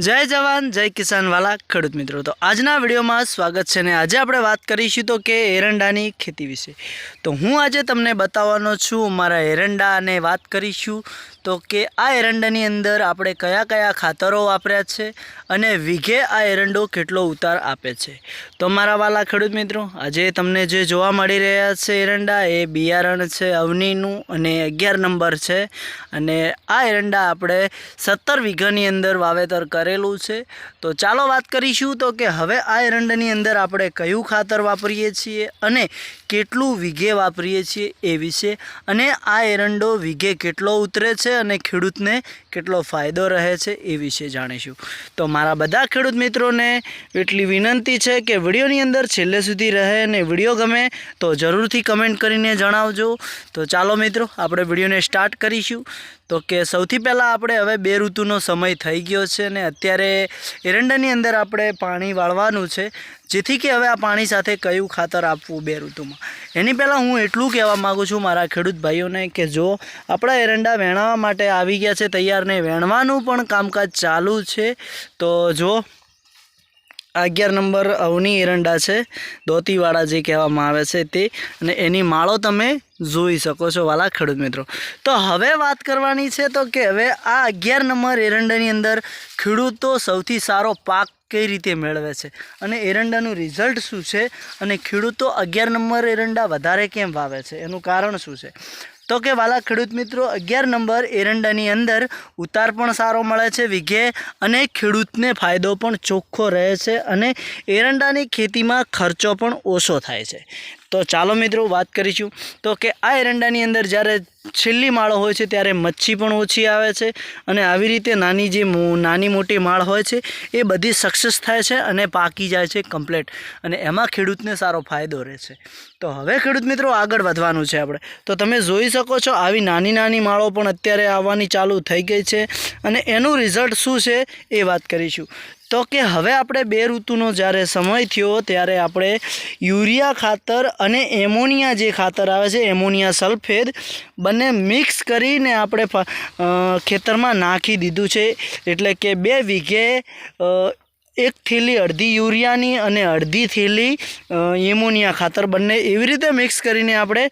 જય જવાન, જય કિસાનવાલા ખેડૂત મિત્રો. તો આજના વિડીયોમાં સ્વાગત છે ને આજે આપણે વાત કરીશું તો કે એરંડાની ખેતી વિશે. તો હું આજે તમને બતાવવાનો છું, મારા એરંડા અને વાત કરીશું તો કે આ એરંડાની અંદર આપણે કયા કયા ખાતરો વાપર્યા છે અને વીઘે આ એરંડો કેટલો ઉતાર આપે છે. તો મારા વાલા ખેડૂત મિત્રો, આજે તમને જે જોવા મળી રહ્યા છે એરંડા, એ બિયારણ છે, અવનીનું અને અગિયાર નંબર છે. અને આ એરંડા આપણે સત્તર વીઘાની અંદર વાવેતર કરેલું છે. તો ચાલો વાત કરીશું તો કે હવે આ એરંડાની અંદર આપણે કયું ખાતર વાપરીએ છીએ અને કેટલું વીઘે વાપરીએ છીએ એ વિશે. અને આ એરંડો વીઘે કેટલો ઉતરે છે અને ખેડૂતને કેટલો ફાયદો રહે છે એ વિશે જાણીશું. તો મારા બધા ખેડૂત મિત્રોને એટલી વિનંતી છે કે વિડીયોની અંદર છેલ્લે સુધી રહે અને વીડિયો ગમે તો જરૂરથી કમેન્ટ કરીને જણાવજો. તો ચાલો મિત્રો, આપણે વિડીયોને સ્ટાર્ટ કરીશું. તો કે સૌથી પહેલાં આપણે હવે બે ઋતુનો સમય થઈ ગયો છે અને અત્યારે એરંડાની અંદર આપણે પાણી વાળવાનું છે. જેથી કે હવે આ પાણી સાથે કયું ખાતર આપવું બે ઋતુમાં. એની પહેલાં હું એટલું કહેવા માગું છું મારા ખેડૂત ભાઈઓને કે જો આપણા એરંડા વેણવા માટે આવી ગયા છે, તૈયાર ને વેણવાનું પણ કામકાજ ચાલુ છે, તો જો અગિયાર નંબર અવની એરંડા છે, દોતીવાળા જે કહેવામાં આવે છે તે, અને એની માળો તમે જોઈ શકો છો વાલા ખેડૂત મિત્રો. તો હવે વાત કરવાની છે તો કે હવે આ અગિયાર નંબર એરંડાની અંદર ખેડૂતો સૌથી સારો પાક કઈ રીતે મેળવે છે? અને એરંડાનું રિઝલ્ટ શું છે? અને ખેડૂતો અગિયાર નંબર એરંડા વધારે કેમ વાવે છે? એનું કારણ શું છે? તો કે વાલા ખેડૂત મિત્રો, અગિયાર નંબર એરંડાની અંદર ઉતાર પણ સારો મળે છે વીઘે અને ખેડૂતને ફાયદો પણ ચોખ્ખો રહે છે અને એરંડાની ખેતીમાં ખર્ચો પણ ઓછો થાય છે. તો ચાલો મિત્રો વાત કરીશું. તો કે આ એરંડાની અંદર જ્યારે છેલ્લી માળ હોય છે ત્યારે મચ્છી પણ ઓછી આવે છે અને આવી રીતે નાની જે નાની મોટી માળ હોય છે એ બધી સક્સેસ થાય છે અને પાકી જાય છે કમ્પ્લેટ અને એમાં ખેડૂતને સારો ફાયદો રહે છે. તો હવે ખેડૂત મિત્રો આગળ વધવાનું છે આપણે. તો તમે જોઈ શકો છો આવી નાની નાની માળો પણ અત્યારે આવવાની ચાલુ થઈ ગઈ છે અને એનું રિઝલ્ટ શું છે એ વાત કરીશું. તો કે હવે આપણે બે ઋતુનો જ્યારે સમય થયો ત્યારે આપણે યુરિયા ખાતર અને એમોનિયા જે ખાતર આવે છે, એમોનિયા સલ્ફેટ બંને મિક્સ કરીને આપણે ખેતરમાં નાખી દીધું છે. એટલે કે બે વીઘે એક થેલી અડધી યુરિયાની અને અડધી થેલી એમોનિયા ખાતર બંને એવી રીતે મિક્સ કરીને આપણે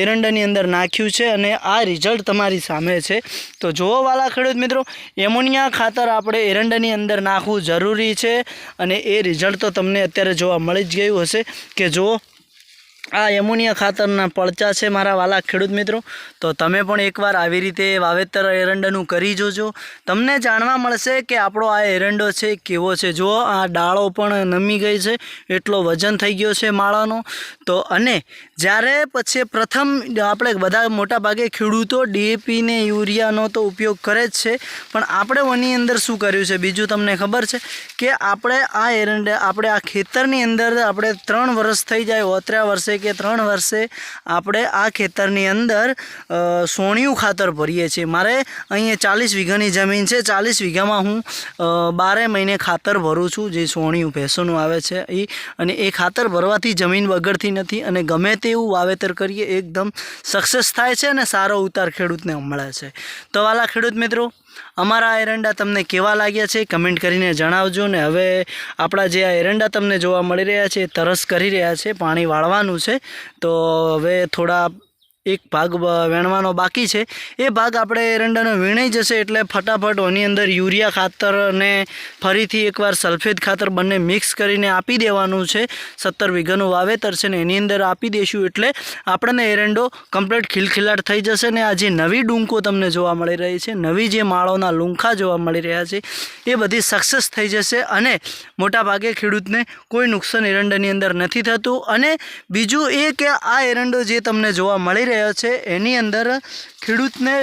એરંડાની અંદર નાખ્યું છે અને આ રિઝલ્ટ તમારી સામે છે. તો જુઓ વાલા ખેડૂત મિત્રો, એમોનિયા ખાતર આપણે એરંડાની અંદર નાખવું જરૂરી છે અને એ રિઝલ્ટ તો તમને અત્યારે જોવા મળી જ ગયું હશે કે જુઓ આ એમોનિયા ખાતરના પડચા છે મારા વાલા ખેડૂત મિત્રો. તો તમે પણ એકવાર આવી રીતે વાવેતર એરંડાનું કરી જોજો. તમને જાણવા મળશે કે આપણો આ એરંડો છે કેવો છે. જો આ ડાળો પણ નમી ગઈ છે. એટલો વજન થઈ ગયો છે માળાનો. તો અને જ્યારે પછી પ્રથમ આપણે બધા મોટાભાગે ખેડૂતો ડીએપી ને યુરિયાનો તો ઉપયોગ કરે જ છે. પણ આપણે એની અંદર શું કર્યું છે? બીજું તમને ખબર છે કે આપણે આ એરંડા, આપણે આ ખેતરની અંદર આપણે ત્રણ વર્ષ થઈ જાય, ઓતર્યા વર્ષે કે ત્રણ વર્ષે આપણે આ ખેતરની અંદર સોણિયું ખાતર ભરીએ છીએ. મારે અહીંયા ચાલીસ વીઘાની જમીન છે. ચાલીસ વીઘામાં હું બારે મહિને ખાતર ભરું છું. જે સોણિયું, ભેંસોનું આવે છે એ અને એ ખાતર ભરવાથી જમીન બગડતી નથી અને ગમે તેવું વાવેતર કરીએ, એકદમ સક્સેસ થાય છે અને સારો ઉતાર ખેડૂતને મળે છે. તો વાલા ખેડૂત મિત્રો, અમારા એરંડા તમને કેવા લાગ્યા છે? કમેન્ટ કરીને જણાવજો ને હવે આપણા જે આ એરંડા તમને જોવા મળી રહ્યા છે તરસ કરી રહ્યા છે, પાણી વાળવાનું છે. તો હવે થોડા એક ભાગ વેણવાનો બાકી છે. એ ભાગ આપણે એરંડાનો વીણાઈ જશે એટલે ફટાફટ એની અંદર યુરિયા ખાતર અને ફરીથી એકવાર સલ્ફેટ ખાતર બંને મિક્સ કરીને આપી દેવાનું છે. સત્તર વીઘાનું વાવેતર છે ને એની અંદર આપી દઈશું એટલે આપણને એરંડો કમ્પ્લીટ ખિલખિલાટ થઈ જશે ને આ જે નવી ડૂંકો તમને જોવા મળી રહી છે. નવી જે માળોના લૂંખા જોવા મળી રહ્યા છે, એ બધી સક્સેસ થઈ જશે અને મોટાભાગે ખેડૂતને કોઈ નુકસાન એરંડાની અંદર નથી થતું. અને બીજું એ કે આ એરંડો જે તમને જોવા મળી રહ્યો છે. એની અંદર ખેડૂતને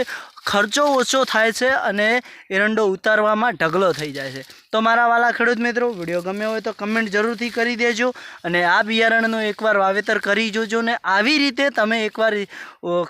ખર્ચો ઓછો થાય છે અને એરંડો ઉતારવામાં ઢગલો થઈ જાય છે. તો મારા વાલા ખેડૂત મિત્રો, વીડિયો ગમ્યો હોય તો કમેન્ટ જરૂરથી કરી દેજો અને આ બિયારણનો એકવાર વાવેતર કરી જોજો ને આવી રીતે તમે એકવાર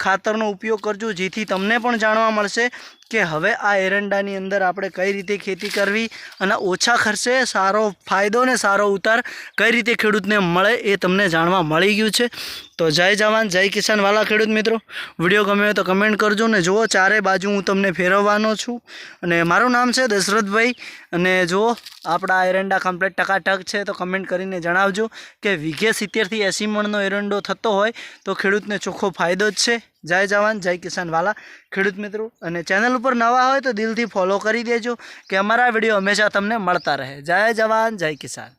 ખાતરનો ઉપયોગ કરજો, જેથી તમને પણ જાણવા મળશે. કે હવે આ એરંડાની અંદર આપણે કઈ રીતે ખેતી કરવી અને ઓછા ખર્ચે સારો ફાયદો ને સારો ઉતાર કઈ રીતે ખેડૂતને મળે એ તમને જાણવા મળી ગયું છે. તો જય જવાન, જય કિસાન વાલા ખેડૂત મિત્રો. વીડિયો ગમે તો કમેન્ટ કરજો ને જુઓ ચારે બાજુ હું તમને ફેરવવાનો છું. અને મારું નામ છે દશરથભાઈ અને જુઓ આપણા એરંડા કમ્પ્લેટ ટકાટક છે તો કમેન્ટ કરીને જણાવજો કે વીઘે સિત્તેરથી એંસી મણનો એરંડો થતો હોય તો ખેડૂતને ચોખ્ખો ફાયદો જ છે. જય જવાન, જય કિસાન વાલા. ખેડૂત મિત્રો, અને ચેનલ ઉપર નવા હોય તો દિલથી ફોલો કરી દેજો, કે અમારા વીડિયો હંમેશા તમને મળતા રહે. જય જવાન, જય કિસાન.